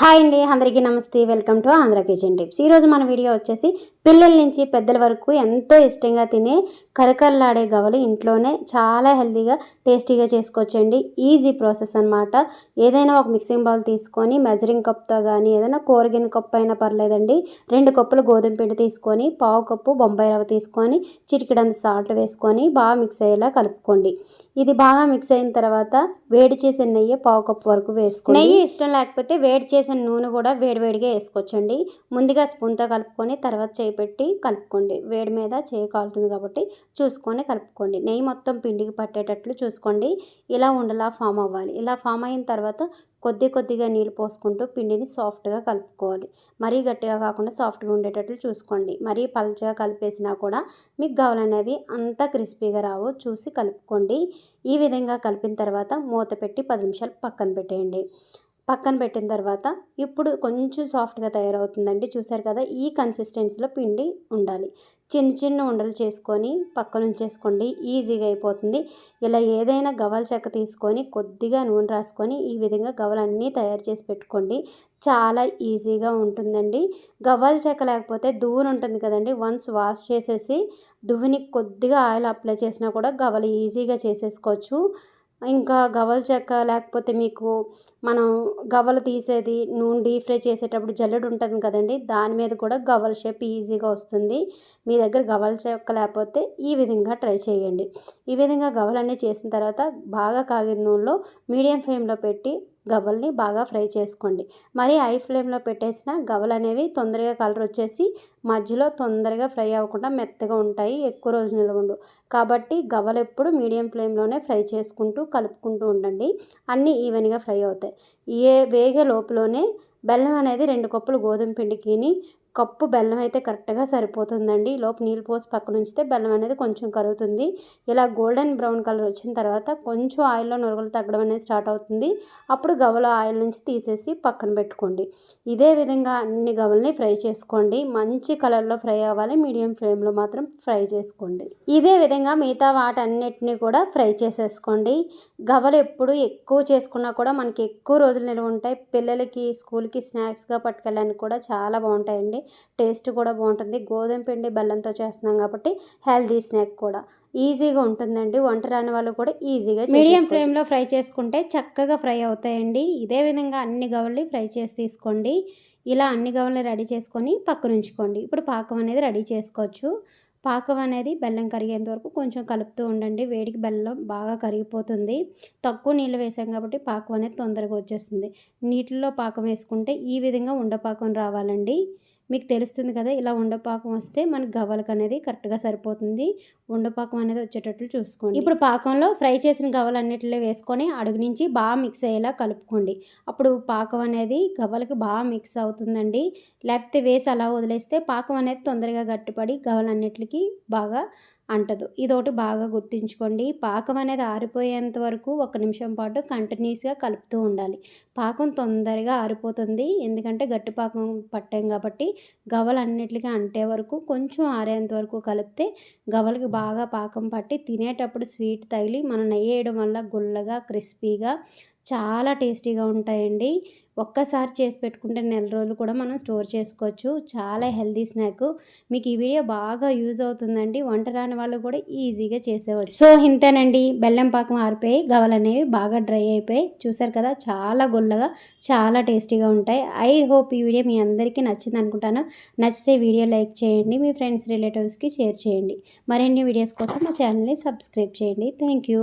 Hi అండి అందరికీ నమస్తే. Welcome to Andhra kitchen tips ఈరోజు మన వీడియో వచ్చేసి పిల్లల నుంచి పెద్దల వరకు ఎంతో ఇష్టంగా తినే కరకరలాడే గవలు ఇంట్లోనే చాలా హెల్తీగా టేస్టీగా చేసుకోవచ్చండి. ఈజీ ప్రాసెస్ అనమాట ఏదైనా ఒక మిక్సింగ్ బౌల్ తీసుకొని మెజరింగ్ కప్తో కానీ ఏదైనా కూరగిన కప్పు అయినా పర్లేదండి. రెండు కప్పులు గోధుమ పిండి తీసుకొని పావు కప్పు బొంబాయి రవ్వ తీసుకొని చిటికిడంత సాల్ట్ వేసుకొని బాగా మిక్స్ అయ్యేలా కలుపుకోండి. ఇది బాగా మిక్స్ అయిన తర్వాత వేడి చేసిన నెయ్యి పావు కప్పు వరకు వేసుకోండి నెయ్యి ఇష్టం లేకపోతే వేడి చేసిన నూనె కూడా వేడివేడిగా వేసుకోవచ్చండి. ముందుగా స్పూన్తో కలుపుకొని తర్వాత చేయి పెట్టి కలుపుకోండి. వేడి మీద చేయి కాలుతుంది కాబట్టి చూసుకొని కలుపుకోండి. నెయ్యి మొత్తం పిండికి పట్టేటట్లు చూసుకోండి. ఇలా ఉండలా ఫామ్ అవ్వాలి. ఇలా ఫామ్ అయిన తర్వాత కొద్ది కొద్దిగా నీళ్ళు పోసుకుంటూ పిండిని సాఫ్ట్గా కలుపుకోవాలి. మరీ గట్టిగా కాకుండా సాఫ్ట్గా ఉండేటట్లు చూసుకోండి. మరీ పలుచగా కలిపేసినా కూడా మీకు కావాలనేవి అంత క్రిస్పీగా రావు. చూసి కలుపుకోండి. ఈ విధంగా కలిపిన తర్వాత మూత పెట్టి పది నిమిషాలు పక్కన పెట్టేయండి. పక్కన పెట్టిన తర్వాత ఇప్పుడు కొంచెం సాఫ్ట్గా తయారవుతుందండి. చూసారు కదా ఈ కన్సిస్టెన్సీలో పిండి ఉండాలి. చిన్న చిన్న ఉండలు చేసుకొని పక్కన ఉంచేసుకోండి. ఈజీగా అయిపోతుంది. ఇలా ఏదైనా గవల చెక్క తీసుకొని కొద్దిగా నూనె రాసుకొని ఈ విధంగా గవలన్నీ తయారు చేసి పెట్టుకోండి. చాలా ఈజీగా ఉంటుందండి. గవ్వల చెక్క లేకపోతే దువ్వుని ఉంటుంది కదండి. వన్స్ వాష్ చేసేసి దువ్వుని కొద్దిగా ఆయిల్ అప్లై చేసినా కూడా గవలు ఈజీగా చేసేసుకోవచ్చు. ఇంకా గవ్వల చెక్క లేకపోతే మీకు మనం గవ్వలు తీసేది నూనె డీప్ ఫ్రై చేసేటప్పుడు జల్లెడు ఉంటుంది కదండి దాని మీద కూడా గవ్వల షేప్ ఈజీగా వస్తుంది. మీ దగ్గర గవ్వల చెక్క లేకపోతే ఈ విధంగా ట్రై చేయండి. ఈ విధంగా గవ్వలన్నీ చేసిన తర్వాత బాగా కాగిన నూనెలో మీడియం ఫ్లేమ్లో పెట్టి గవ్వల్ని బాగా ఫ్రై చేసుకోండి. మరి హై ఫ్లేమ్లో పెట్టేసిన గవ్వలు అనేవి తొందరగా కలర్ వచ్చేసి మధ్యలో తొందరగా ఫ్రై అవ్వకుండా మెత్తగా ఉంటాయి ఎక్కువ రోజు నిల్వ కాబట్టి గవ్వలు ఎప్పుడు మీడియం ఫ్లేమ్లోనే ఫ్రై చేసుకుంటూ కలుపుకుంటూ ఉండండి. అన్నీ ఈవెన్గా ఫ్రై అవుతాయి. ఏ వేగే లోపలనే బెల్లం అనేది రెండు కప్పులు గోధుమ పిండికిని కప్పు బెల్లం అయితే కరెక్ట్గా సరిపోతుందండి. లోపు నీళ్ళు పోసి పక్కన ఉంచితే బెల్లం అనేది కొంచెం కరుగుతుంది. ఇలా గోల్డెన్ బ్రౌన్ కలర్ వచ్చిన తర్వాత కొంచెం ఆయిల్లో నొరుగులు తగ్గడం అనేది స్టార్ట్ అవుతుంది. అప్పుడు గవలో ఆయిల్ నుంచి తీసేసి పక్కన పెట్టుకోండి. ఇదే విధంగా అన్ని గవల్ని ఫ్రై చేసుకోండి. మంచి కలర్లో ఫ్రై అవ్వాలి. మీడియం ఫ్లేమ్లో మాత్రం ఫ్రై చేసుకోండి. ఇదే విధంగా మిగతా వాటన్నిటిని కూడా ఫ్రై చేసేసుకోండి. గవలు ఎప్పుడు ఎక్కువ చేసుకున్నా కూడా మనకి ఎక్కువ రోజులు నిల్వ ఉంటాయి. పిల్లలకి స్కూల్కి స్నాక్స్గా పట్టుకెళ్ళడానికి కూడా చాలా బాగుంటాయండి. టేస్ట్ కూడా బాగుంటుంది. గోధుమ పిండి బెల్లంతో చేస్తున్నాం కాబట్టి హెల్దీ స్నాక్ కూడా. ఈజీగా ఉంటుందండి. వంట రాని వాళ్ళు కూడా ఈజీగా మీడియం ఫ్లేమ్లో ఫ్రై చేసుకుంటే చక్కగా ఫ్రై అవుతాయండి. ఇదే విధంగా అన్ని గవల్ని ఫ్రై చేసి తీసుకోండి. ఇలా అన్ని గవల్ని రెడీ చేసుకొని పక్కన ఉంచుకోండి. ఇప్పుడు పాకం అనేది రెడీ చేసుకోవచ్చు. పాకం అనేది బెల్లం కరిగేంత వరకు కొంచెం కలుపుతూ ఉండండి. వేడికి బెల్లం బాగా కరిగిపోతుంది. తక్కువ నీళ్ళు వేసాం కాబట్టి పాకం అనేది తొందరగా వచ్చేస్తుంది. నీటిలో పాకం వేసుకుంటే ఈ విధంగా ఉండపాకం రావాలండి. మీకు తెలుస్తుంది కదా ఇలా ఉండపాకం వస్తే మనకి గవ్వలకు అనేది కరెక్ట్గా సరిపోతుంది. ఉండపాకం అనేది వచ్చేటట్లు చూసుకోండి. ఇప్పుడు పాకంలో ఫ్రై చేసిన గవ్వలన్నిటిలో వేసుకొని అడుగు నుంచి బాగా మిక్స్ అయ్యేలా కలుపుకోండి. అప్పుడు పాకం అనేది గవ్వలకి బాగా మిక్స్ అవుతుందండి. లేకపోతే వేసి అలా వదిలేస్తే పాకం అనేది తొందరగా గట్టిపడి గవ్వలన్నిటికి బాగా అంటదు. ఇదొకటి బాగా గుర్తుంచుకోండి. పాకం అనేది ఆరిపోయేంత వరకు ఒక నిమిషం పాటు కంటిన్యూస్గా కలుపుతూ ఉండాలి. పాకం తొందరగా ఆరిపోతుంది. ఎందుకంటే గట్టి పాకం పట్టాం కాబట్టి గవ్వలన్నిటికీ అంటే వరకు కొంచెం ఆరేంత వరకు కలిపితే గవలకి బాగా పాకం పట్టి తినేటప్పుడు స్వీట్ తగిలి మనం నెయ్యి వేయడం వల్ల గుల్లగా క్రిస్పీగా చాలా టేస్టీగా ఉంటాయండి. ఒక్కసారి చేసి పెట్టుకుంటే నెల రోజులు కూడా మనం స్టోర్ చేసుకోవచ్చు. చాలా హెల్దీ స్నాక్. మీకు ఈ వీడియో బాగా యూజ్ అవుతుందండి. వంట రాని వాళ్ళు కూడా ఈజీగా చేసేవచ్చు. సో ఇంతేనండి. బెల్లం పాకం ఆరిపోయి గవలు అనేవి బాగా డ్రై అయిపోయి చూసారు కదా? చాలా గుల్లగా చాలా టేస్టీగా ఉంటాయి. ఐ హోప్ ఈ వీడియో మీ అందరికీ నచ్చింది అనుకుంటాను. నచ్చితే వీడియో లైక్ చేయండి. మీ ఫ్రెండ్స్ రిలేటివ్స్కి షేర్ చేయండి. మరిన్ని వీడియోస్ కోసం మా ఛానల్ని సబ్స్క్రైబ్ చేయండి. Thank you